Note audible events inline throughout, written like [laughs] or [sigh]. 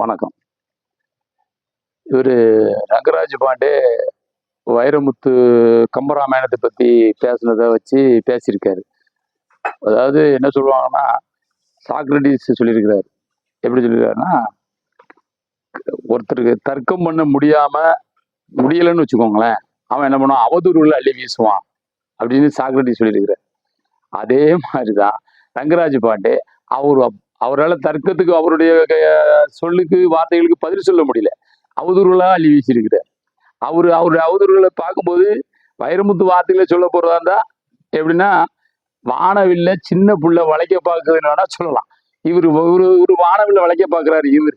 வணக்கம். இவர் ரங்கராஜ் பாண்டே வைரமுத்து கம்பராமாயணத்தை பற்றி பேசுனதை வச்சு பேசியிருக்காரு. அதாவது என்ன சொல்லுவாங்கன்னா சாக்ரட்டிஸ் சொல்லியிருக்கிறார். எப்படி சொல்லியிருக்காருன்னா ஒருத்தருக்கு தர்க்கம் பண்ண முடியாம முடியலைன்னு வச்சுக்கோங்களேன். அவன் என்ன பண்ணுவான்? அவதூறுள்ள அள்ளி வீசுவான் அப்படின்னு சாக்ரட்டிஸ் சொல்லியிருக்கிறார். அதே மாதிரி தான் ரங்கராஜ் பாண்டே அவர் அவரால் தர்க்கத்துக்கு அவருடைய க- சொல்லுக்கு வார்த்தைகளுக்கு பதில் சொல்ல முடியல. அவதூறுகளாக அள்ளி வீசியிருக்கிறார். அவர் அவருடைய அவதூறுகளை பார்க்கும்போது வைரமுத்து வார்த்தைகளை சொல்ல போகிறதா இருந்தால் எப்படின்னா வானவில்ல சின்ன புள்ள வளைக்க பார்க்குதுன்னு வேணால் சொல்லலாம். இவர் ஒரு ஒரு வானவில்ல வளைக்க பார்க்குறாரு இவர்.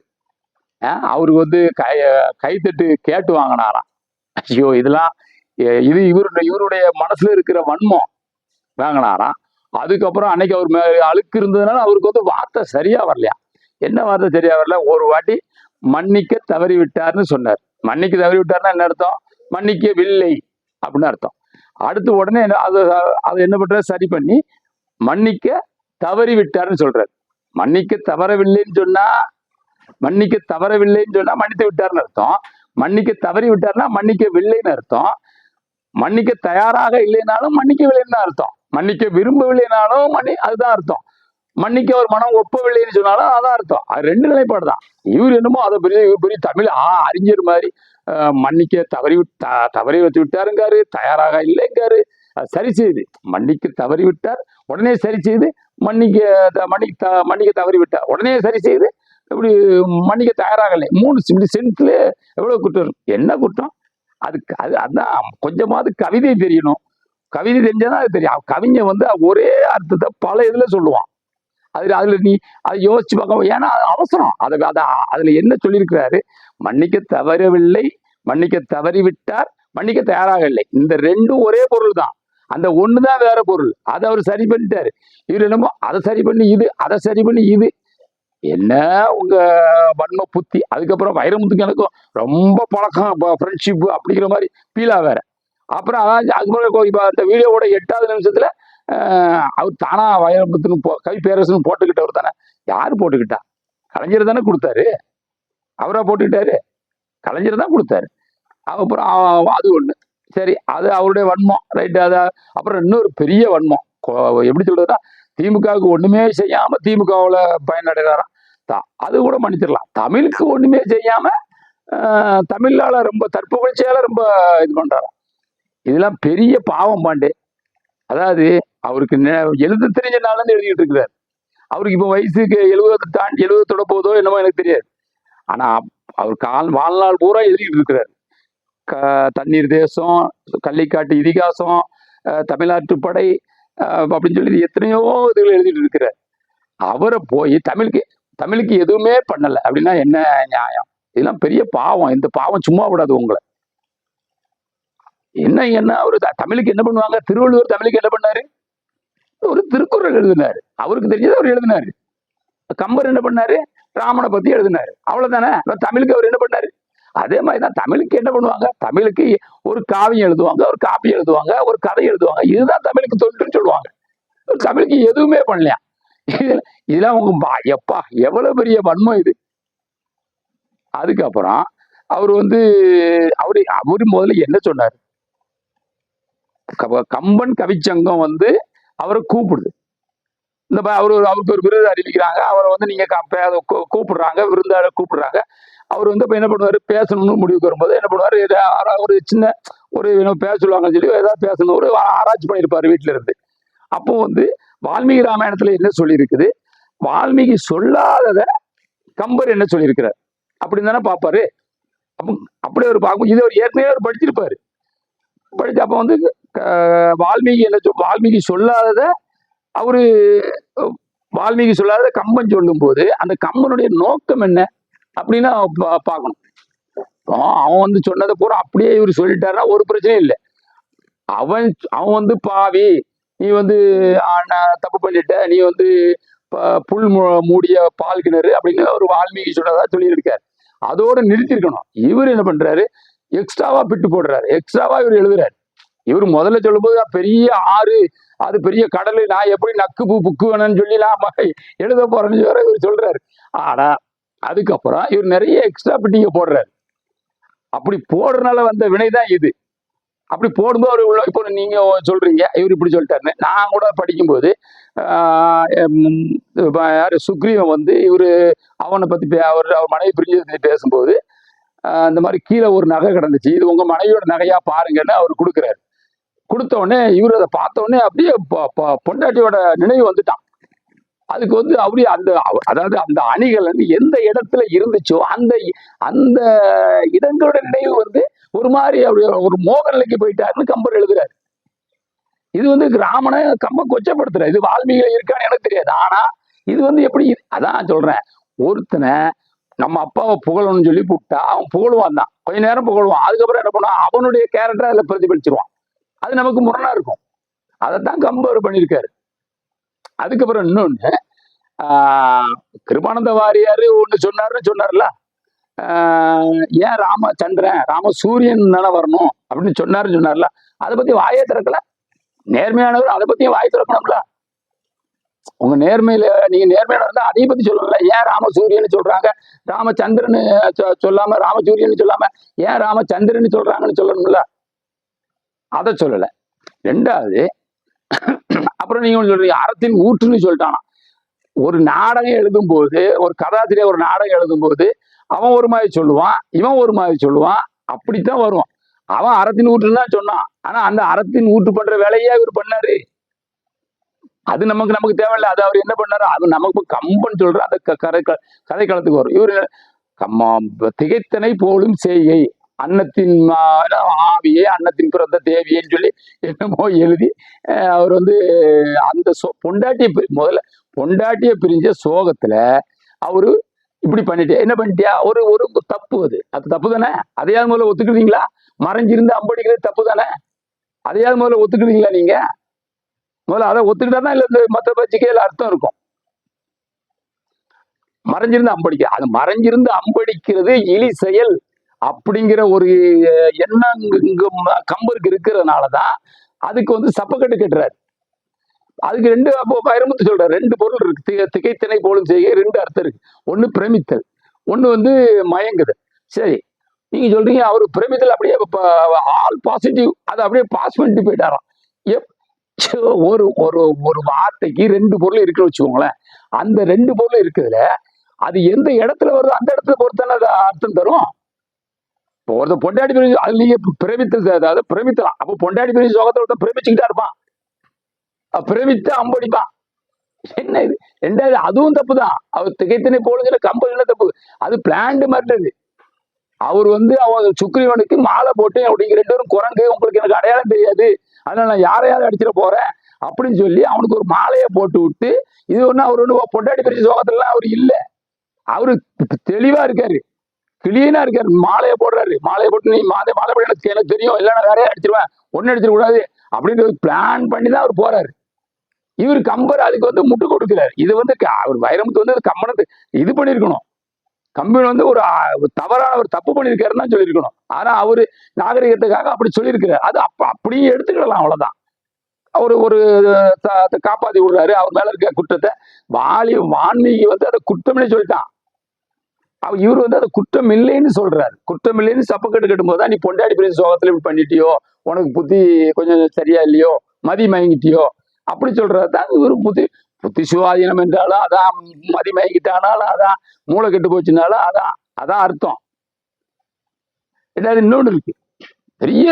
அவருக்கு வந்து கை கைத்தட்டு கேட்டு வாங்கினாராம். ஐயோ இதெல்லாம் இது இவருடைய இவருடைய மனசுல இருக்கிற வன்மம் வாங்கினாராம். அதுக்கப்புறம் அன்னைக்கு அவர் மே- அழுக்கு இருந்ததுனால அவருக்கு வந்து வார்த்தை சரியா வரலையா? என்ன வார்த்தை சரியா வரல? ஒரு வாட்டி மன்னிக்க தவறி விட்டார்னு சொன்னார். மன்னிக்க தவறி விட்டார்னா என்ன அர்த்தம்? மன்னிக்கவில்லை அப்படின்னு அர்த்தம். அடுத்து உடனே என்ன- அது அது என்ன பண்ற? சரி பண்ணி மன்னிக்க தவறி விட்டார்னு சொல்றாரு. மன்னிக்க தவறவில்லைன்னு சொன்னா மன்னிக்க தவறவில்லைன்னு சொன்னா மன்னித்து விட்டார்னு அர்த்தம். மன்னிக்க தவறி விட்டார்னா மன்னிக்கவில்லைன்னு அர்த்தம். மன்னிக்க தயாராக இல்லைனாலும் மன்னிக்கவில்லைன்னு அர்த்தம். மன்னிக்க விரும்பவில்லைனாலும் மன்னி அதுதான் அர்த்தம். மன்னிக்க ஒரு மனம் ஒப்பவில்லைன்னு சொன்னாலும் அதான் அர்த்தம். அது ரெண்டு நிலைப்பாடு தான் இவர் என்னமோ அதை பெரிய இவர் பெரிய தமிழ் ஆ அறிஞர் மாதிரி மன்னிக்க தவறி விட்- த- தவறி வச்சு விட்டாருங்காரு தயாராக இல்லைங்காரு. அது சரி செய்து. மன்னிக்க தவறி விட்டார் உடனே சரி செய்து மன்னிக்க த- மன்னிக்க த- மன்னிக்க தவறி விட்டார். உடனே சரி செய்து இப்படி மன்னிக்க தயாராகலை மூணு இப்படி சென்ட்ல எவ்வளோ குற்றம்? என்ன குற்றம்? அதுக்கு அது அதான் கொஞ்சமாவது கவிதை தெரியணும். கவிதை தெரிஞ்சதுன்னா அது தெரியும். கவிஞன் வந்து ஒரே அர்த்தத்தை பல இதுல சொல்லுவான். அதுல அதுல நீ அதை யோசிச்சு பார்க்க ஏன்னா அவசரம். அதை அதை அதுல என்ன சொல்லியிருக்கிறாரு? மன்னிக்க தவறவில்லை மன்னிக்க தவறிவிட்டார் மன்னிக்க தயாராக இல்லை இந்த ரெண்டும் ஒரே பொருள் தான். அந்த ஒண்ணுதான் வேற பொருள். அதை அவர் சரி பண்ணிட்டாரு. இவர் என்னமோ அதை சரி பண்ணி இது அதை சரி பண்ணி இது. என்ன உங்க வன்ம புத்தி? அதுக்கப்புறம் வைரமுத்துக்கு எனக்கும் ரொம்ப பழக்கம். ஃப்ரெண்ட்ஷிப் அப்படிங்கிற மாதிரி பீலா வேற. அப்புறம் அதான் அதுக்கப்புறம் இப்போ அந்த வீடியோவோட எட்டாவது நிமிஷத்துல அவர் தானா வைரமுத்துன்னு போ கவி பேரரசுன்னு போட்டுக்கிட்டவர் தானே. யார் போட்டுக்கிட்டா? கலைஞர் தானே கொடுத்தாரு. அவரா போட்டுக்கிட்டாரு. கலைஞர் தான் கொடுத்தாரு. அப்புறம் அது ஒன்று சரி அது அவருடைய வன்மம். ரைட்டு அதை அப்புறம் இன்னொரு பெரிய வன்மம். எப்படி சொல்றதுன்னா திமுகவுக்கு ஒண்ணுமே செய்யாம திமுகவில் பயனடைகிறாராம் த- அது கூட மன்னிச்சிடலாம். தமிழுக்கு ஒண்ணுமே செய்யாம தமிழால் தமிழால ரொம்ப தற்புகழ்ச்சியால ரொம்ப இது பண்றாராம். இதெல்லாம் பெரிய பாவம் பாண்டே. அதாவது அவருக்கு நெ- எழுத தெரிஞ்சனால எழுதிட்டு இருக்கிறார். அவருக்கு இப்போ வயசுக்கு எழுபது தாண்டி எழுபத்தோட போதோ என்னமோ எனக்கு தெரியாது. ஆனால் அவர் கால் வாழ்நாள் பூரா எழுதிட்டு இருக்கிறார். க தண்ணீர் தேசம் கள்ளிக்காட்டு இதிகாசம் தமிழ்நாட்டு படை அப்படின்னு சொல்லி எத்தனையோ இதுகள் எழுதிட்டு இருக்கிறார். அவரை போய் தமிழுக்கு தமிழுக்கு எதுவுமே பண்ணலை. அப்படின்னா என்ன நியாயம்? இதெல்லாம் பெரிய பாவம். இந்த பாவம் சும்மா விடாது உங்களை. என்ன என்ன அவரு தமிழுக்கு என்ன பண்ணுவாங்க? திருவள்ளுவர் தமிழுக்கு என்ன பண்ணாரு? ஒரு திருக்குறள் எழுதினாரு. அவருக்கு தெரிஞ்சது அவர் எழுதினாரு. கம்பர் என்ன பண்ணாரு? ராமனை பத்தி எழுதினாரு. அவ்வளவுதானே? தமிழுக்கு அவர் என்ன பண்ணாரு? அதே மாதிரி தான் தமிழுக்கு என்ன பண்ணுவாங்க? தமிழுக்கு ஒரு காவியம் எழுதுவாங்க ஒரு காப்பி எழுதுவாங்க ஒரு கதை எழுதுவாங்க. இதுதான் தமிழுக்கு தொண்டுன்னு சொல்லுவாங்க. தமிழுக்கு எதுவுமே பண்ணலையா? இதெல்லாம் உங்க எப்பா எவ்வளவு பெரிய வன்மம் இது. அதுக்கப்புறம் அவர் வந்து அவரு அவரு முதல்ல என்ன சொன்னார்? கம்பன் கவிச்சங்கம் வந்து அவரை கூப்பிடுது. இந்த அவர் அவருக்கு ஒரு விருது அறிவிக்கிறாங்க. அவரை வந்து நீங்கள் பே- கூப்பிடுறாங்க. விருந்தாளர் கூப்பிடுறாங்க. அவர் வந்து இப்போ என்ன பண்ணுவார்? பேசணும்னு முடிவுக்கு வரும்போது என்ன பண்ணுவார்? ஒரு சின்ன ஒரு பேச சொல்லுவாங்கன்னு சொல்லி ஏதாவது பேசணும். ஒரு ஆராய்ச்சி பண்ணியிருப்பார் வீட்டில் இருந்து. அப்போ வந்து வால்மீகி ராமாயணத்தில் என்ன சொல்லியிருக்குது? வால்மீகி சொல்லாதத கம்பர் என்ன சொல்லியிருக்கிறார்? அப்படின்னு தானே பார்ப்பாரு. அப்போ அப்படி ஒரு பார்க்கும். இதை அவர் ஏற்கனவே அவர் படிச்சிருப்பாரு. படிச்சு அப்போ வந்து வால்மீகி என்ன சொல் வால்மீகி சொல்லாதத அவரு வால்மீகி சொல்லாத கம்பன் சொல்லும்போது அந்த கம்பனுடைய நோக்கம் என்ன அப்படின்னு பார்க்கணும் அவன் வந்து சொன்னதை பூரா அப்படியே இவர் சொல்லிட்டாருன்னா ஒரு பிரச்சனையும் இல்லை. அவன் அவன் வந்து பாவி நீ வந்து தப்பு பண்ணிட்ட நீ வந்து ப- புல் மூடிய பால் கிணறு அப்படின்னு ஒரு வால்மீகி சொன்னதா சொல்லியிருக்காரு. அதோட நிறுத்திருக்கணும். இவர் என்ன பண்றாரு? எக்ஸ்ட்ராவா பிட்டு போடுறாரு. எக்ஸ்ட்ராவா இவர் எழுதுறாரு. இவர் முதல்ல சொல்லும்போது பெரிய ஆறு அது பெரிய கடல் நான் எப்படி நக்கு பூ புக்கு வேணும்னு சொல்லி நான் எழுத போறேன்னு வேற இவர் சொல்றாரு. ஆனா அதுக்கப்புறம் இவர் நிறைய எக்ஸ்ட்ரா பிட்டிங்க போடுறாரு. அப்படி போடுறதுனால வந்த வினை தான் இது. அப்படி போடும்போது அவர் உள்ள இப்போ நீங்க சொல்றீங்க இவர் இப்படி சொல்லிட்டாருன்னு. நான் கூட படிக்கும்போது யாரு சுக்ரீவன் வந்து இவரு அவனை பத்தி பே- அவர் அவர் மனைவி பிரிஞ்சு பேசும்போது அந்த இந்த மாதிரி கீழே ஒரு நகை கிடந்துச்சு. இது உங்க மனைவியோட நகையா பாருங்கன்னு அவர் கொடுக்குறாரு. கொடுத்த உடனே இவர் அதை பார்த்த உடனே அப்படியே பொண்டாட்டியோட நினைவு வந்துட்டான். அதுக்கு வந்து அப்படியே அந்த அதாவது அந்த அணிகள் வந்து எந்த இடத்துல இருந்துச்சோ அந்த அந்த இடங்களோட நினைவு வந்து ஒரு மாதிரி அப்படி ஒரு மோகநிலைக்கு போயிட்டாருன்னு கம்பர் எழுதுறாரு. இது வந்து ராமனை கம்ப கொச்சப்படுத்துற இது வால்மீகில இருக்கான்னு எனக்கு தெரியாது. ஆனா இது வந்து எப்படி அதான் சொல்றேன். ஒருத்தனை நம்ம அப்பாவை புகழணும்னு சொல்லி கூப்பிட்டா அவன் புகழுவான் தான். கொஞ்ச நேரம் புகழுவான். அதுக்கப்புறம் என்ன பண்ணுவான்? அவனுடைய கேரக்டர் அதில் பிரதிபலிச்சிருவான். அது நமக்கு முரணா இருக்கும். அதைத்தான் கம்பர் பண்ணியிருக்காரு. அதுக்கப்புறம் இன்னொன்னு ஆஹ் கிருபானந்த வாரியாரு ஒன்று சொன்னாருன்னு சொன்னார்ல. ஆஹ் ஏன் ராமச்சந்திரன் ராம சூரியன் தானே வரணும் அப்படின்னு சொன்னாருன்னு சொன்னார்ல. அதை பத்தி வாயே திறக்கல. நேர்மையானவர் அதை பத்தியும் வாய் திறக்கணும்ல. உங்க நேர்மையில நீங்க நேர்மையான இருந்தா அதையும் பத்தி சொல்லல ஏன் ராமசூரியன் சொல்றாங்க? ராமச்சந்திரன் சொல்லாம ராமசூரியன் சொல்லாம ஏன் ராமச்சந்திரன் சொல்றாங்கன்னு சொல்லணும்ல. அதை சொல்லலை. ரெண்டாவது அப்புறம் நீங்க சொல்றீங்க அறத்தின் ஊற்றுன்னு சொல்லிட்டானா. ஒரு நாடகம் எழுதும்போது ஒரு கதாசிரியர் ஒரு நாடகம் எழுதும்போது அவன் ஒரு மாதிரி சொல்லுவான் இவன் ஒரு மாதிரி சொல்லுவான் அப்படித்தான் வருவான். அவன் அறத்தின் ஊற்றுன்னு தான் சொன்னான். ஆனா அந்த அறத்தின் ஊற்று பண்ற வேலையே இவர் பண்ணாரு. அது நமக்கு நமக்கு தேவையில்லை. அது அவர் என்ன பண்ணாரு? அது நமக்கு கம்பன் சொல்ற அந்த க- கதை க- வரும். இவர் கம்மா திகைத்தனை போலும் செய்கை அன்னத்தின் ஆவியே அன்னத்தின் பிறந்த தேவியேன்னு சொல்லி என்னமோ எழுதி அவர் வந்து அந்த சோ- பொண்டாட்டியை முதல்ல பொண்டாட்டியை பிரிஞ்ச சோகத்துல அவரு இப்படி பண்ணிட்டு என்ன பண்ணிட்டியா? ஒரு ஒரு தப்பு அது. அது தப்பு தானே? அதையாவது முதல்ல ஒத்துக்கிறீங்களா? மறைஞ்சிருந்து அம்படிக்கிறது தப்பு தானே? அதையாவது முதல்ல ஒத்துக்கிறீங்களா நீங்க? முதல்ல அதை ஒத்துக்கிட்டா தான் இல்லை இந்த மற்ற பட்சிக்கையில அர்த்தம் இருக்கும். மறைஞ்சிருந்து அம்படிக்க அது மறைஞ்சிருந்து அம்படிக்கிறது இழி செயல். அப்படிங்கிற ஒரு எண்ணம் கம்பருக்கு இருக்கிறதுனால தான் அதுக்கு வந்து சப்பக்கட்டு கட்டுறாரு. அதுக்கு ரெண்டு அப்போ பயிரமுத்து சொல்றாரு. ரெண்டு பொருள் இருக்கு. திகை திகைத்திணை போலும் செய்ய ரெண்டு அர்த்தம் இருக்கு. ஒன்று பிரமித்தல் ஒன்று வந்து மயங்குதல். சரி நீங்க சொல்றீங்க அவர் பிரமித்தல் அப்படியே ஆல் பாசிட்டிவ் அதை அப்படியே பாஸ் பண்ணிட்டு போயிட்டாராம். எப் ஒரு ஒரு ஒரு வார்த்தைக்கு ரெண்டு பொருள் இருக்குன்னு வச்சுக்கோங்களேன். அந்த ரெண்டு பொருள் இருக்குதுல அது எந்த இடத்துல வருதோ அந்த இடத்துல பொறுத்தானே அது அர்த்தம் தரும். இப்போ ஒருத்தர் பொண்டாடி பிரிஞ்சு அது நீங்க பிரமித்தல் அதாவது பிரமித்தலாம் அப்போ பொண்டாடி பிரிஞ்சு சோகத்தை ஒருத்தன் பிரமிச்சுக்கிட்டா இருப்பான். அஹ் பிரமித்து அம்படிப்பான். என்ன இது? ரெண்டாவது அதுவும் தப்பு தான் அவர் திகைத்தனை போலுங்கிற கம்பெனில தப்பு. அது பிளான்டு மாட்டது அவர் வந்து அவன் சுக்ரீவனுக்கு மாலை போட்டு அப்படிங்க ரெண்டு பேரும் குரங்கு உங்களுக்கு எனக்கு அடையாளம் தெரியாது. அதனால நான் யாரையாவது அடிச்சிட போறேன். அப்படின்னு சொல்லி அவனுக்கு ஒரு மாலையை போட்டு விட்டு இது ஒண்ணு அவர் ஒன்று பொண்டாட்டி பிரிச்சு சோகத்துலாம் அவர் இல்லை. அவரு தெளிவா இருக்காரு. கிளீனா இருக்காரு. மாலையை போடுறாரு. மாலையை போட்டு நீ மாலை மாலை போட எனக்கு எனக்கு தெரியும். இல்லைன்னா வேறே அடிச்சிருவேன். ஒன்னு அடிச்சிட கூடாது. அப்படின்னு பிளான் பண்ணி தான் அவர் போறாரு. இவர் கம்பர் அதுக்கு வந்து முட்டு கொடுக்கிறார் இது வந்து க- அவர் வைரமுத்து வந்து அது கம்பனத்து இது பண்ணியிருக்கணும் கம்பெனி வந்து ஒரு தவறான ஒரு தப்பு பண்ணியிருக்காருன்னு தான் சொல்லியிருக்கணும். ஆனா அவரு நாகரிகத்துக்காக அப்படி சொல்லியிருக்கிறார். அது அப்ப அப்படியே எடுத்துக்கிடலாம் அவ்வளவுதான். அவர் ஒரு த- விடுறாரு. அவர் மேல இருக்க குற்றத்தை. வாலி வான்மீகி வந்து அதை குற்றம்னு சொல்லிட்டான். இவர் வந்து அதை குற்றம் இல்லைன்னு சொல்றாரு. குற்றம் இல்லைன்னு சப்பக்கட்டு கட்டும்போது தான் நீ பொண்டாடி பிரிஞ்சு சோகத்துல இப்படி பண்ணிட்டியோ? உனக்கு புத்தி கொஞ்சம் சரியா இல்லையோ? மதி மயங்கிட்டியோ? அப்படி சொல்றது தான் இவர் புத்தி. புத்தி சுவாதீனம் என்றாலும் அதான் மதி மயங்கிட்டானாலும் அதான் மூளை கெட்டு போச்சுனாலும் அதான் அதான் அர்த்தம். இன்னொன்று இருக்கு. பெரிய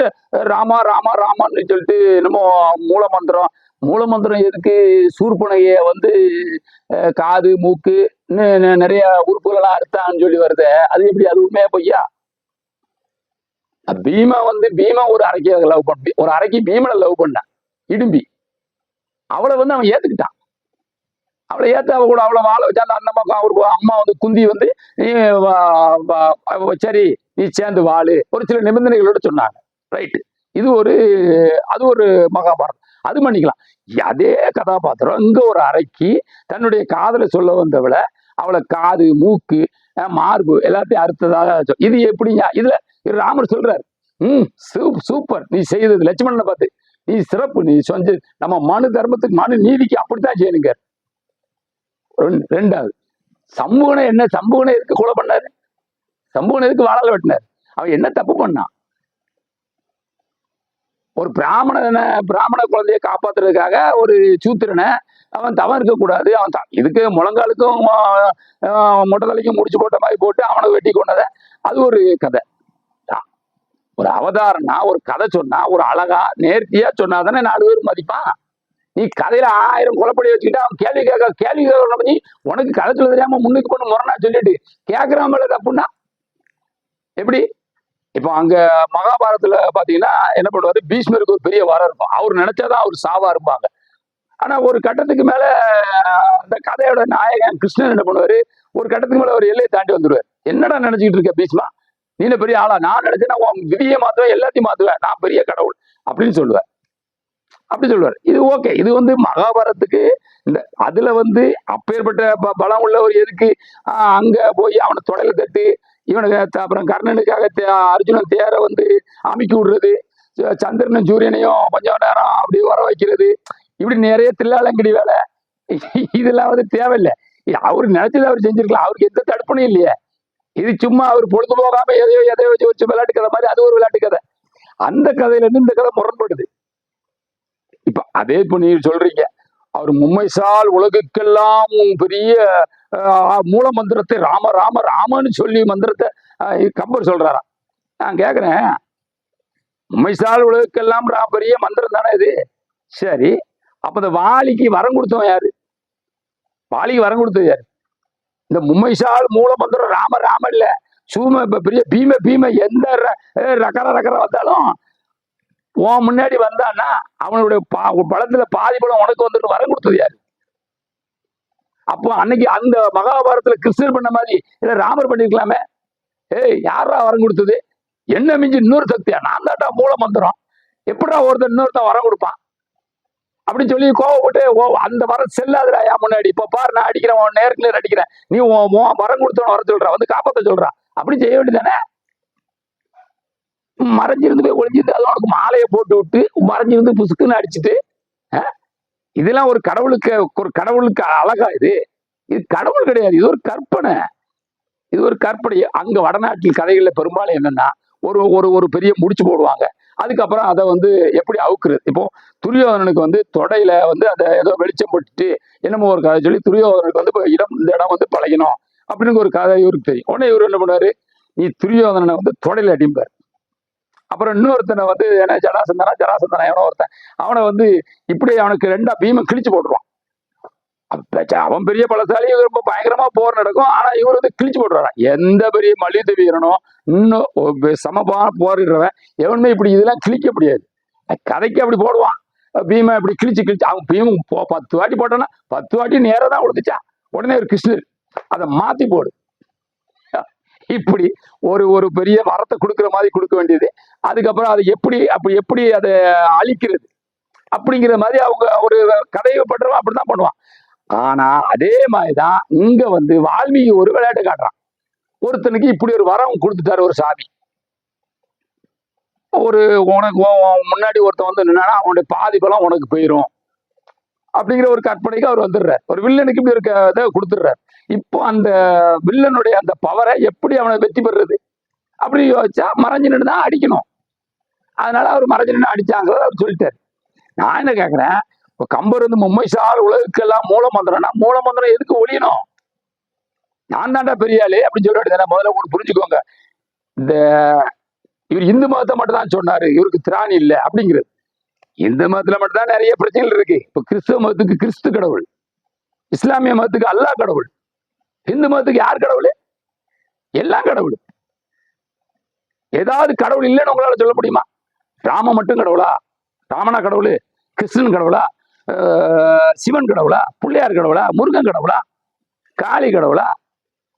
ராமா ராமா ராமான்னு சொல்லிட்டு என்னமோ மூல மந்திரம் மூலமந்திரம் எதுக்கு? சூர்பனைய வந்து காது மூக்கு நிறைய உறுப்புகளெல்லாம் அறுத்தான்னு சொல்லி வருது. அது எப்படி? அது உண்மையா பொய்யா? பீமா வந்து பீமா ஒரு அரைக்கிய லவ் பண்ண ஒரு அரைக்கி பீமனை லவ் பண்ணான் இடும்பி. அவளை வந்து அவன் ஏத்துக்கிட்டான். அவளை ஏத்த அவ கூட அவளை வாழ வச்சா அந்த அண்ணன் பக்கம் அவருக்கு அம்மா வந்து குந்தி வந்து நீ சரி நீ சேர்ந்து வாழு. ஒரு சில நிபந்தனைகளோட சொன்னாங்க. ரைட்டு இது ஒரு அது ஒரு மகாபாரதம். அது பண்ணிக்கலாம் அதே கதாபாத்திரம் இங்க ஒரு அறைக்கு தன்னுடைய காதலை சொல்ல வந்தவளை அவளை காது மூக்கு மார்பு எல்லாத்தையும் அறுத்ததாக இது எப்படிங்க? இதுல ராமர் சொல்றாரு. ம் சூப் சூப்பர். நீ செய்தது லட்சுமணனை பார்த்து. நீ சிறப்பு. நீ சொஞ்சு நம்ம மனு தர்மத்துக்கு மனு நீதிக்கு அப்படித்தான் செய்யணுங்க ரெண்டாவது. சம்புகனை என்ன சம்புகனை எதுக்கு கொலை பண்ணாரு? சம்புகனை எதுக்கு வாழல வெட்டினார்? அவன் என்ன தப்பு பண்ணான்? ஒரு பிராமணனை பிராமண குழந்தைய காப்பாத்துறதுக்காக ஒரு சூத்திரனை அவன் தவம் இருக்கக்கூடாது. அவன் தான் இதுக்கு முழங்காலுக்கும் முட்டதலைக்கும் முடிச்சு போட்ட மாதிரி போட்டு அவனை வெட்டி கொண்டதை அது ஒரு கதை. தான். ஒரு அவதாரம்னா ஒரு கதை சொன்னா ஒரு அழகா நேர்த்தியா சொன்னாதானே நாலு பேர் மதிப்பான். நீ கதையில ஆயிரம் குழப்படி வச்சுக்கிட்டு அவன் கேள்வி கேட்க கேள்வி கேட்க பத்தி உனக்கு கதை சொல்ல தெரியாம முன்னுக்கு பண்ண முரணா சொல்லிட்டு கேட்கறான் மேல தப்புன்னா? எப்படி? இப்போ அங்க மகாபாரதத்துல பாத்தீங்கன்னா என்ன பண்ணுவாரு? பீஷ்மருக்கு ஒரு பெரிய வரம் இருக்கும். அவர் நினைச்சாதான் அவர் சாவா இருப்பாங்க. ஆனா ஒரு கட்டத்துக்கு மேல அந்த கதையோட நாயகன் கிருஷ்ணன் என்ன பண்ணுவாரு? ஒரு கட்டத்துக்கு மேல ஒரு எல்லையை தாண்டி வந்துருவாரு. என்னடா நினைச்சுக்கிட்டு இருக்க பீஷ்மா? நீ பெரிய ஆளா? நான் நினைச்சேன்னா உன் விதியை மாத்துவேன் எல்லாத்தையும் மாத்துவேன். நான் பெரிய கடவுள் அப்படின்னு சொல்லுவேன் அப்படி சொல்லுவார். இது ஓகே. இது வந்து மகாபாரத்துக்கு இந்த அதுல வந்து அப்பேற்பட்ட ப- பலம் உள்ளவர் எதுக்கு அங்க போய் அவனை தொடையில தட்டு இவனுக்கு அப்புறம் கர்ணனுக்காக தே- அர்ஜுனன் தேரை வந்து அமைக்கி விடுறது சந்திரனும் சூரியனையும் கொஞ்சம் நேரம் அப்படி வர வைக்கிறது. இப்படி நிறைய தில்லாலங்கடி வேலை. இதெல்லாம் வந்து தேவையில்லை. அவர் நினைச்சது அவர் செஞ்சிருக்கலாம். அவருக்கு எந்த தடுப்பணும் இல்லையே. இது சும்மா அவர் பொழுது போகாம எதையோ எதையோ வச்சு வச்சு விளையாட்டு கதை மாதிரி அது ஒரு விளையாட்டு கதை. அந்த கதையில இருந்து இந்த கதை முரண்படுது. இப்ப அதே இப்ப நீ சொல்றீங்க. அவர் மும்மைசால் உலகுக்கெல்லாம் பெரிய மூல மந்திரத்தை ராம ராம ராமன்னு சொல்லி மந்திரத்தை கம்பர் சொல்றாரா நான் கேக்குறேன். மும்மைசால் உலகுக்கெல்லாம் பெரிய மந்திரம் தானே இது? சரி. அப்ப இந்த வாலிக்கு வரம் கொடுத்தவன் யாரு? வாலிக்கு வரம் கொடுத்தது யாரு? இந்த மும்மைசால் மூல மந்திரம் ராம ராம இல்ல. சூம பெரிய பீம பீம எந்த ரகர ரகர வந்தாலும் உன் முன்னாடி வந்தான்னா அவனுடைய பா- பலத்துல பாதி பலம் உனக்கு வந்துட்டு வர கொடுத்தது யாரு? அப்போ அன்னைக்கு அந்த மகாபாரதத்துல கிருஷ்ணர் பண்ண மாதிரி இல்ல ராமர் பண்ணிருக்கலாமே. ஏய் யாரா வரம் கொடுத்தது? என்ன மிஞ்சி இன்னொரு சக்தியா? நான் தாட்டா மூல மந்திரம். எப்படா ஒருத்தன் இன்னொருத்தன் வரம் கொடுப்பான்? அப்படின்னு சொல்லி கோவப்பட்டு ஓ அந்த வரம் செல்லாதுடா என் முன்னாடி. இப்ப பாரு நான் அடிக்கிறேன் உன் நேருக்கு நேர் அடிக்கிறேன். நீ உன் வரம் கொடுத்தவன வர சொல்ற. வந்து காப்பாத்த சொல்றா. அப்படி செய்ய வேண்டியதானே மறைஞ்சிருந்து போய் ஒளிஞ்சிருந்து அது உனக்கு மாலையை போட்டு விட்டு மறைஞ்சிருந்து புசுக்குன்னு அடிச்சுட்டு இதெல்லாம் ஒரு கடவுளுக்கு ஒரு கடவுளுக்கு அழகா இது. இது கடவுள் கிடையாது. இது ஒரு கற்பனை. இது ஒரு கற்பனை. அங்க வடநாட்டில் கதைகளில் பெரும்பாலும் என்னன்னா ஒரு ஒரு ஒரு பெரிய முடிச்சு போடுவாங்க. அதுக்கப்புறம் அதை வந்து எப்படி அவுக்குறது? இப்போ துரியோதனனுக்கு வந்து தொடையில வந்து அதை ஏதோ வெளிச்சம் போட்டுட்டு என்னமோ ஒரு கதை சொல்லி துரியோதனனுக்கு வந்து இடம் இந்த இடம் வந்து பழகணும் அப்படின்னு ஒரு கதை இவருக்கு தெரியும். உடனே இவர் என்ன பண்ணுவாரு? நீ துரியோதனனை வந்து தொடையில அடிம்பார். அப்புறம் இன்னொருத்தனை வந்து என்ன ஜடாசந்தனா ஜடாசந்தனா எவனோ ஒருத்தன். அவனை வந்து இப்படி அவனுக்கு ரெண்டா பீமை கிழிச்சு போட்டுருவான். அவன் பெரிய பலசாலி ரொம்ப பயங்கரமா போர் நடக்கும். ஆனா இவர் வந்து கிழிச்சு போட்டுறான் எந்த பெரிய மல்யுத்த வீரனோ இன்னும் ஒரு போரிடுறவன் எவனுமே இப்படி இதெல்லாம் கிழிக்க முடியாது. கதைக்கு அப்படி போடுவான். பீமை இப்படி கிழிச்சு கிழிச்சு அவன் பீமும் போ- பத்து வாட்டி போட்டானா பத்து வாட்டி நேரம் தான் விழுந்துச்சா உடனே ஒரு கிருஷ்ணர் அதை மாத்தி போடு. இப்படி ஒரு ஒரு பெரிய மரத்தை கொடுக்குற மாதிரி கொடுக்க வேண்டியது. அதுக்கப்புறம் அது எப்படி அப்படி எப்படி அதை அழிக்கிறது? அப்படிங்கிற மாதிரி அவங்க ஒரு கதையை பண்றவன் அப்படிதான் பண்ணுவான். ஆனா அதே மாதிரிதான் இங்க வந்து வால்மீகி ஒரு விளையாட்டு காட்டுறான். ஒருத்தனுக்கு இப்படி ஒரு வரம் கொடுத்துட்டாரு ஒரு சாமி. ஒரு உனக்கு முன்னாடி ஒருத்தன் வந்து நின்னா அவனுடைய பாதி உனக்கு போயிரும். அப்படிங்கிற ஒரு கற்பனைக்கு அவர் வந்துடுறார். ஒரு வில்லனுக்கு இப்படி இருக்க இதை கொடுத்துடுறாரு. இப்போ அந்த வில்லனுடைய அந்த பவரை எப்படி அவனை வெற்றி பெறுறது? அப்படி யோசிச்சா மறைஞ்சு நின்று தான் அடிக்கணும். அதனால அவர் மறைஞ்சு நின்று அடிச்சாங்கிறத அவர் சொல்லிட்டாரு. நான் என்ன கேட்குறேன் இப்போ கம்பர் வந்து மும்மை சார் உலகுக்கெல்லாம் மூல மந்திரம்னா மூல மந்திரம் எதுக்கு ஒழியணும் நான் தாண்டா பெரிய அப்படின்னு சொல்ல முதல்ல உங்களுக்கு புரிஞ்சுக்கோங்க. இந்த இவர் இந்து மதத்தை மட்டும் தான் சொன்னாரு. இவருக்கு திராணி இல்லை அப்படிங்கிறது. இந்து மதத்துல மட்டும் தான் நிறைய பிரச்சனைகள் இருக்கு. இப்போ கிறிஸ்துவ மதத்துக்கு கிறிஸ்து கடவுள். இஸ்லாமிய மதத்துக்கு அல்லாஹ் கடவுள். இந்து மதத்துக்கு யார் கடவுள்? எல்லாம் கடவுள். ஏதாவது கடவுள் இல்லைன்னு உங்களால சொல்ல முடியுமா? ராம மட்டும் கடவுளா? ராமனா கடவுள்? கிருஷ்ணன் கடவுளா? சிவன் கடவுளா? பிள்ளையார் கடவுளா? முருகன் கடவுளா? காளி கடவுளா?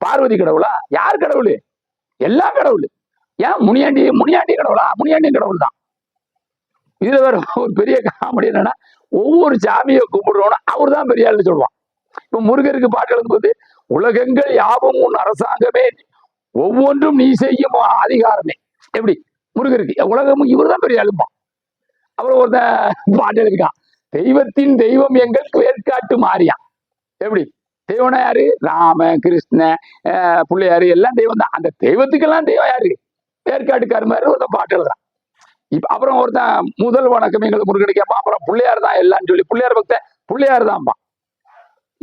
பார்வதி கடவுளா? யார் கடவுள்? எல்லா கடவுள். ஏன்? முனியாண்டி முனியாண்டி கடவுளா? முனியாண்டி கடவுள் தான் இதுல வேற ஒரு பெரிய காமெடி என்னன்னா ஒவ்வொரு சாமியை கும்பிடுறோம்னா அவர் தான் பெரிய ஆள்னு சொல்லுவான். இப்ப முருகருக்கு பாட்டு எழுதும்போது உலகங்கள் யாவும் உன் அரசாங்கமே ஒவ்வொன்றும் நீ செய்யும் அதிகாரமே. எப்படி? முருகருக்கு. உலகமும் இவர் தான் பெரிய ஆளுப்பான் அப்புறம் ஒருத்தன் பாட்டு எழுதிருக்கான் தெய்வத்தின் தெய்வம் எங்கள் வேர்க்காட்டு மாறியா எப்படி? தெய்வம்னா யாரு? ராம கிருஷ்ண பிள்ளையாரு எல்லாம் தெய்வம் தான். அந்த தெய்வத்துக்கெல்லாம் தெய்வம் யாரு? ஏற்காட்டுக்காரு மாதிரி ஒருத்தன் பாட்டு எழுதுறான். இப்ப அப்புறம் ஒருத்தன் முதல் வணக்கம் எங்களுக்கு முருகனுக்கு. கேட்பான் அப்புறம் பிள்ளையார் தான் எல்லாம் சொல்லி பிள்ளையார் பக்த பிள்ளையார் தான்ப்பா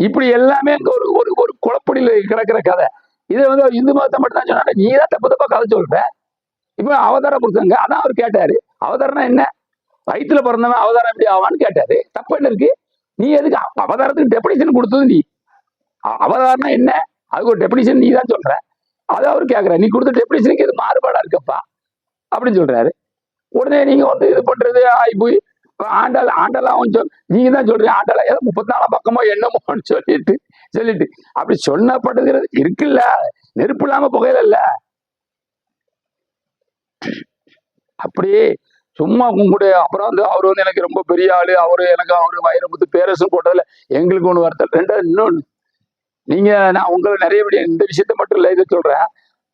இப்படி எல்லாமே இங்க ஒரு ஒரு ஒரு குழப்படியில் கிடக்கிற கதை. இதை வந்து இந்து மதத்தை மட்டும் தான் சொன்னாங்க நீ தான் தப்பு தப்பா கதை சொல்ற. இப்ப அவதார புருஷங்க அதான் அவர் கேட்டாரு. அவதாரம்னா என்ன? வயிற்றுல பிறந்தவன் அவதாரம் எப்படி ஆவான்னு கேட்டாரு. தப்பு என்ன இருக்கு? நீ எதுக்கு அவதாரத்துக்கு டெபினிஷன் கொடுத்தது நீ. அவதாரம்னா என்ன? அதுக்கு ஒரு டெபினிஷன் நீ தான் சொல்ற. அதை அவர் கேட்கற நீ கொடுத்த டெபினிஷனுக்கு இது மாறுபாடா இருக்கப்பா. அப்படின்னு சொல்றாரு. உடனே நீங்க வந்து இது பண்றது ஆகி போய் ஆண்டாள் ஆண்டெல்லாம் கொஞ்சம் நீங்க தான் சொல்றீங்க ஆண்டலா ஏதோ முப்பத்தி நாலாம் பக்கமோ என்னமோன்னு [laughs] சொல்லிட்டு சொல்லிட்டு. அப்படி சொன்னப்படுகிறது இருக்குல்ல நெருப்பு இல்லாம புகையில இல்ல. அப்படியே சும்மா உங்களுடைய அப்புறம் வந்து அவர் வந்து எனக்கு ரொம்ப பெரிய ஆளு அவரு எனக்கு அவரு வைரமுத்து பேரரசும் போட்டதுல எங்களுக்கு ஒண்ணு வருத்தல் ரெண்டாவது இன்னொன்னு நீங்க நான் உங்களை நிறையபடி இந்த விஷயத்த மட்டும் இல்ல இதை சொல்றேன்.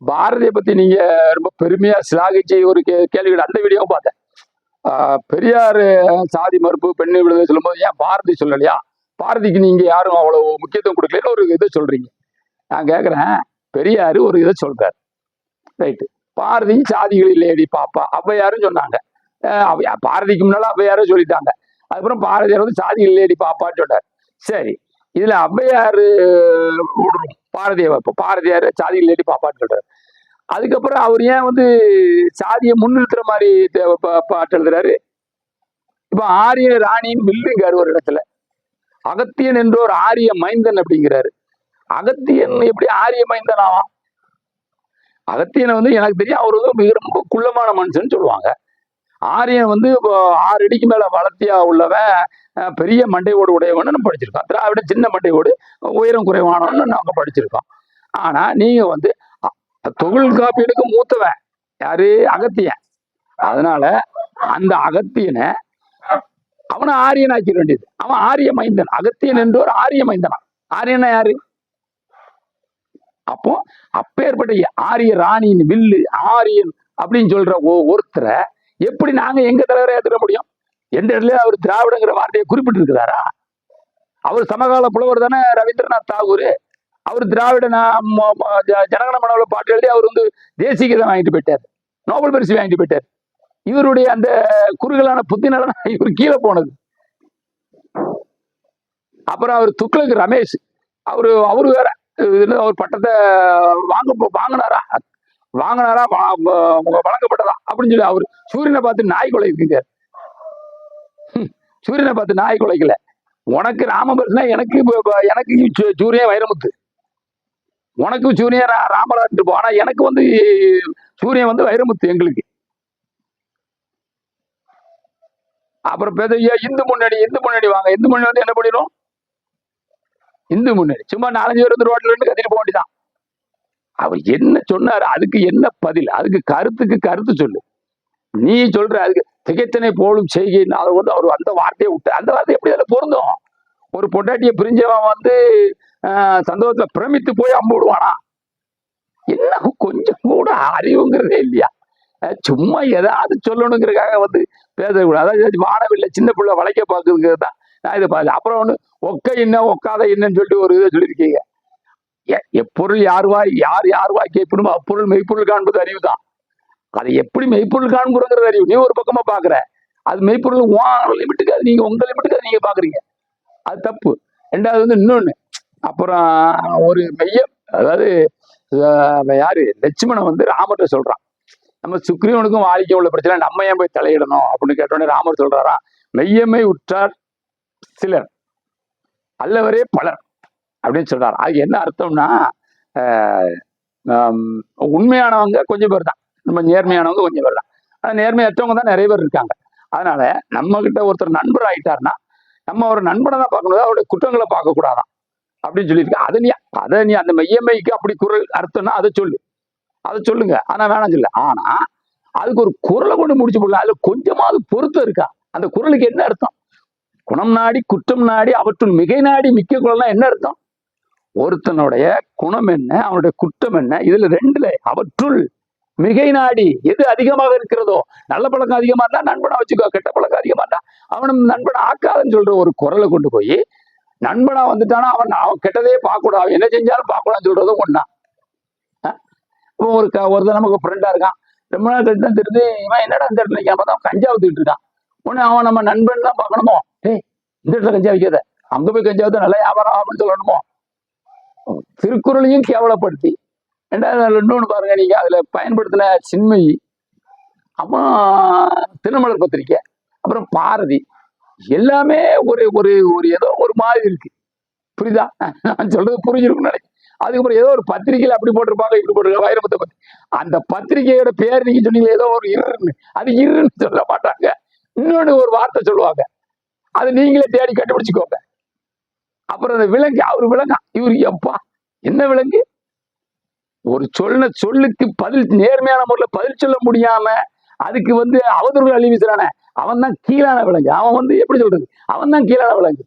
பாரதியை பத்தி நீங்க ரொம்ப பெருமையா சிலாகிச்சு ஒரு கே கேள்வி அந்த வீடியோவும் பார்த்தேன். பெரியார் சாதி மறுப்பு பெண்ணு விடுதலை சொல்லும்போது ஏன் பாரதி சொல்லலையா? பாரதிக்கு நீங்க யாரும் அவ்வளவு முக்கியத்துவம் கொடுக்கலன்னு ஒரு இதை சொல்றீங்க. நான் கேக்குறேன் பெரியாரு ஒரு இதை சொல்றாரு. ரைட்டு. பாரதி சாதிகள் இல்லையடி பாப்பா. அவ்வையாரும் சொன்னாங்க. பாரதிக்கு முன்னால அவ்வையாரும் சொல்லிட்டாங்க. அதுக்கப்புறம் பாரதியார் வந்து சாதி இல்லையடி பாப்பான்னு சொன்னார். சரி. இதுல ஔவையாரு விடுறோம் பாரதியை பாரதியார் சாதி இல்லையடி பாப்பான்னு சொல்றாரு. அதுக்கப்புறம் அவர் ஏன் வந்து சாதியை முன்னிறுத்துற மாதிரி பா- பாட்டு எழுதுறாரு? இப்ப ஆரிய ராணின்னு மில்லுங்காரு ஒரு இடத்துல. அகத்தியன் என்றோர் ஆரிய மைந்தன் அப்படிங்கிறாரு. அகத்தியன் எப்படி ஆரிய மைந்தன் ஆவான்? அகத்தியனை வந்து எனக்கு தெரியும் அவர் வந்து மிக ரொம்ப குள்ளமான மனுஷன் சொல்லுவாங்க. ஆரியன் வந்து இப்போ ஆறு அடிக்கு மேல வளர்த்தியா உள்ளவன் பெரிய மண்டையோடு உடையவன்னு நம்ம படிச்சிருக்கோம். திராவிட சின்ன மண்டையோடு உயரம் குறைவானவன்னு நாங்க படிச்சிருக்கோம். ஆனா நீங்க வந்து தொழில் காப்பீடுக்கு மூத்தவன் யாரு? அகத்தியன். அதனால அந்த அகத்தியனை அவனை ஆரியன் ஆக்கிட வேண்டியது. அவன் ஆரிய மைந்தன். அகத்தியன் என்றோர் ஆரிய மைந்தனா ஆரியனா யாரு? அப்போ அப்பேற்பட்ட ஆரிய ராணியின் வில்லு ஆரியன் அப்படின்னு சொல்ற ஒ- ஒருத்தரை எப்படி நாங்க எங்க தலைவரை ஏற்றுக்க முடியும்? எந்த இடத்துல அவர் திராவிடங்கிற வார்த்தையை குறிப்பிட்டு இருக்கிறாரா அவர் சமகால புலவர் தானே ரவீந்திரநாத் தாகூர். அவர் திராவிட நா- ஜ- ஜனகண மனோல பாட்டு எழுதி அவர் வந்து தேசிய கீதம் வாங்கிட்டு போயிட்டார். நோபல் பரிசு வாங்கிட்டு போயிட்டார். இவருடைய அந்த குறுகலான புத்திநலன் [laughs] இவர் கீழே போனது. அப்புறம் அவர் துக்ளக் ரமேஷ். அவரு அவரு வேற என்ன, அவர் பட்டத்தை வாங்க வாங்கினாரா? வாங்கினாரா வழங்கப்பட்டதா? அப்படின்னு சொல்லி அவர் சூரியனை பார்த்து நாய் கொலை இருக்குங்க சூரியனை பார்த்து நாய் கொலைக்கல. உனக்கு ராமபரிசுனா எனக்கு எனக்கு சூரியன் வைரமுத்து. உனக்கு சூரியன் ராமராஜ் போ. ஆனா எனக்கு வந்து சூரியன் வந்து வைரமுத்து எங்களுக்கு. அப்புறம் பெரிய இந்து முன்னணி இந்து முன்னணி வாங்க. இந்து முன்னணி வந்து என்ன பண்ணிடும்? இந்து முன்னணி. சும்மா நாலஞ்சு பேர் வந்து ரோட்ல இருந்து கத்திட்டு போக வேண்டியதான் அவர் என்ன சொன்னாரு அதுக்கு என்ன பதில்? அதுக்கு கருத்துக்கு கருத்து சொல்லு. நீ சொல்ற அதுக்கு திகைத்தனை போலும் செய்கை அதை வந்து அவர் அந்த வார்த்தையை விட்டு அந்த வார்த்தை எப்படி அதில் பொருந்தும்? ஒரு பொட்டாட்டியை பிரிஞ்சவன் வந்து சந்தோஷத்துல பிரமித்து போய் அம்பு விடுவானா? என்ன கொஞ்சம் கூட அறிவுங்கிறதே இல்லையா? சும்மா ஏதாவது சொல்லணுங்கிறதுக்காக வந்து பேசக்கூடாது. அதாவது வாடவில்லை சின்ன பிள்ளை வளைக்க பார்க்கறதுக்கு தான் நான் இதை பார்த்து அப்புறம் ஒன்று ஒக்க என்ன ஒக்காத என்னன்னு சொல்லிட்டு ஒரு இதை சொல்லியிருக்கீங்க. எ- எப்பொருள் யார் வாய் யார் யார் வாய் கேட்பணுமோ அப்பொருள் மெய்ப்பொருள் காண்பது அறிவு தான். அதை எப்படி மெய்ப்பொருள் காண்புறங்கிறது அறிவு. நீ ஒரு பக்கமா பாக்குற அது மெய்ப்பொருள் உன் லிமிட்டுக்கு அது நீங்க உங்க லிமிட்டுக்கு அது நீங்க பாக்குறீங்க அது தப்பு. ரெண்டாவது வந்து இன்னொன்னு அப்புறம் ஒரு மெய்ய அதாவது யாரு? லட்சுமணன் வந்து ராமர்கிட்ட சொல்றான். நம்ம சுக்ரீவனுக்கும் வாலிக்கும் உள்ள பிரச்சனை நம்ம ஏன் போய் தலையிடணும்? அப்படின்னு கேட்டோடனே ராமர் சொல்றாரா மெய்யமை உற்றார் சிலர் அல்லவரே பலர் அப்படின்னு சொல்றாரு. அது என்ன அர்த்தம்னா ஆஹ் உண்மையானவங்க கொஞ்சம் பேர் தான். நம்ம நேர்மையானவங்க கொஞ்சம் பேர் தான். ஆனா நேர்மையற்றவங்க தான் நிறைய பேர் இருக்காங்க. அதனால நம்ம கிட்ட ஒருத்தர் நண்பர் ஆயிட்டாருன்னா நம்ம ஒரு நண்பனை தான் பார்க்கணும். அவருடைய குற்றங்களை பார்க்க கூடாதான் அப்படின்னு சொல்லியிருக்க அதை நீ அதை நீ அந்த மையமைக்கு அப்படி குரல் அர்த்தம்னா அதை சொல்லு. அதை சொல்லுங்க. ஆனா வேணாம் சொல்லு ஆனா அதுக்கு ஒரு குரலை கொண்டு முடிச்சு போடலாம். அதுல கொஞ்சமாவது பொருத்தம் இருக்கா? அந்த குரலுக்கு என்ன அர்த்தம்? குணம் நாடி குற்றம் நாடி அவற்றுள் மிகை நாடி மிக்க குரல்னா என்ன அர்த்தம்? ஒருத்தனுடைய குணம் என்ன அவனுடைய குற்றம் என்ன இதுல ரெண்டுல அவற்றுள் மிகை நாடி எது அதிகமாக இருக்கிறதோ நல்ல பழக்கம் அதிகமா இருந்தா நண்பனை வச்சுக்கோ கெட்ட பழக்கம் அதிகமா இருந்தா அவனும் நண்பனை ஆக்காதன்னு சொல்ற ஒரு குரலை கொண்டு போய் நண்பனா வந்துட்டானா அவன் அவன் கெட்டதே பார்க்கக்கூடாது. அவன் என்ன செஞ்சாலும் பார்க்கக்கூடாதுன்னு சொல்றதும் ஒண்ணா. இப்போ ஒரு க நமக்கு ஃப்ரெண்டா இருக்கான். ரொம்ப நாள் கழிச்சு தான் தெரிஞ்சு இவன் என்னடா இந்த இடத்துல நிக்காம பார்த்தா கஞ்சா ஊத்திட்டு இருக்கான். உடனே அவன் நம்ம நண்பன் தான் பார்க்கணுமோ? டேய் இந்த இடத்துல கஞ்சா வைக்காத அங்க போய் கஞ்சா ஊத்த நல்லா வியாபாரம் ஆகும்னு சொல்லணுமோ? திருக்குறளையும் கேவலப்படுத்தி. ரெண்டாவது ரெண்டு பாருங்க நீங்க அதுல பயன்படுத்தின சின்மை அப்புறம் திருமலர் பத்திரிக்கை அப்புறம் பாரதி. எல்லாமே ஒரு ஒரு ஒரு ஏதோ ஒரு மாதிரி இருக்கு. புரியுதா? நான் சொல்றது புரிஞ்சிருக்கும்னு நினைக்கிறேன். அதுக்கப்புறம் ஏதோ ஒரு பத்திரிக்கையில அப்படி போட்டிருப்பாங்க இப்படி போட்டிருக்காங்க வைரமுத்த பத்தி. அந்த பத்திரிக்கையோட பேர் நீங்க சொன்னீங்களே ஏதோ ஒரு இருன்னு. அது இருன்னு சொல்ல மாட்டாங்க. இன்னொன்னு ஒரு வார்த்தை சொல்லுவாங்க. அது நீங்களே தேடி கண்டுபிடிச்சுக்கோங்க. அப்புறம் அந்த விலங்கு அவர் விலங்கா? இவர் எப்பா? என்ன விலங்கு? ஒரு சொன்ன சொல்லுக்கு பதில் நேர்மையான முறையில் பதில் சொல்ல முடியாம அதுக்கு வந்து அவதூறு அழி அவன் தான் கீழான விலங்கு. அவன் வந்து எப்படி சொல்றது? அவன் தான் கீழான விலங்கு.